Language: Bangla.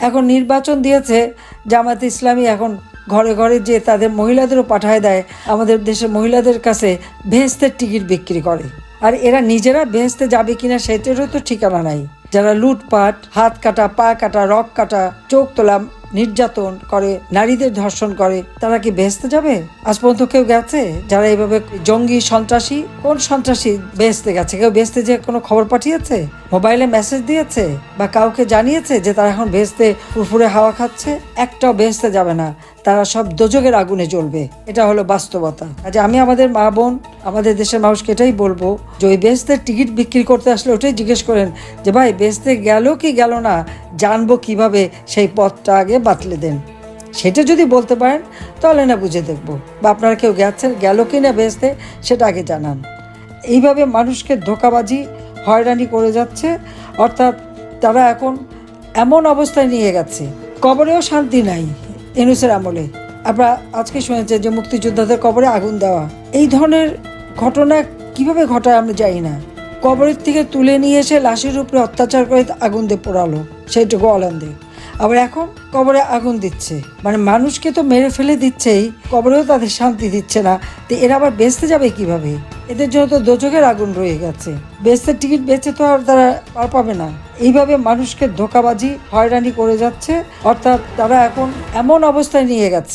এখন নির্বাচন দিয়েছে জামাত ইসলামী, এখন ঘরে ঘরে যে তাদের মহিলাদেরও পাঠায় দেয়, আমাদের দেশের মহিলাদের কাছে ভেস্তের টিকিট বিক্রি করে। আর এরা নিজেরা ভেস্তে যাবে কিনা সেটারও তো ঠিকানা নাই। যারা লুটপাট, হাত কাটা, পা কাটা, রক কাটা, চোখ তোলা নির্যাতন করে, নারীদের ধর্ষণ করে, তারা কি বেহেস্তে যাবে? আজ পর্যন্ত কেউ গেছে? যারা এইভাবে জঙ্গি সন্ত্রাসী, কোন সন্ত্রাসী বেহেস্তে গেছে? কেউ বেহেস্তে যে কোনো খবর পাঠিয়েছে? মোবাইলে মেসেজ দিয়েছে বা কাউকে জানিয়েছে যে তারা এখন বেহেস্তে ফুরফুরে হাওয়া খাচ্ছে, একটাও বেহেস্তে যাবে না। তারা সব দোজকের আগুনে জ্বলবে। এটা হলো বাস্তবতা। আজ আমি আমাদের মা বোন, আমাদের দেশের মানুষকে এটাই বলব যে ওই বেহেস্তের টিকিট বিক্রি করতে আসলে ওটাই জিজ্ঞেস করেন যে, ভাই বেহেস্তে গেল কি গেল না? জানব কীভাবে সেই পথটা আগে বাতলে দেন। সেটা যদি বলতে পারেন, তাহলে না বুঝে দেখব। বা আপনারা কেউ গেছেন, গেল কি না বেহেস্তে সেটা আগে জানান। এইভাবে মানুষকে ধোকাবাজি হয়রানি করে যাচ্ছে, অর্থাৎ তারা এখন এমন অবস্থায় নিয়ে গেছে। কবরেও শান্তি নাই এনুসের আমলে। আপনারা আজকে শুনেছেন যে মুক্তিযোদ্ধাদের কবরে আগুন দেওয়া। এই ধরনের ঘটনা কীভাবে ঘটায় আমরা জানি না। কবরের থেকে তুলে নিয়ে এসে লাশের উপরে অত্যাচার করে আগুন দিয়ে পোড়ালো, সেইটুকু অলান্দে। আবার এখন কবরে আগুন দিচ্ছে। মানে মানুষকে তো মেরে ফেলে দিচ্ছেই, কবরেও তাদের শান্তি দিচ্ছে না। তো এরা আবার বেঁচতে যাবে কীভাবে? এদের জন্য তো দোচকের আগুন রয়ে গেছে। বেসের টিকিট বেচে তো আর তারা পার পাবে না। এইভাবে মানুষকে ধোকাবাজি, হয়রানি করে যাচ্ছে। অর্থাৎ তারা এখন এমন অবস্থায় নিয়ে গেছে।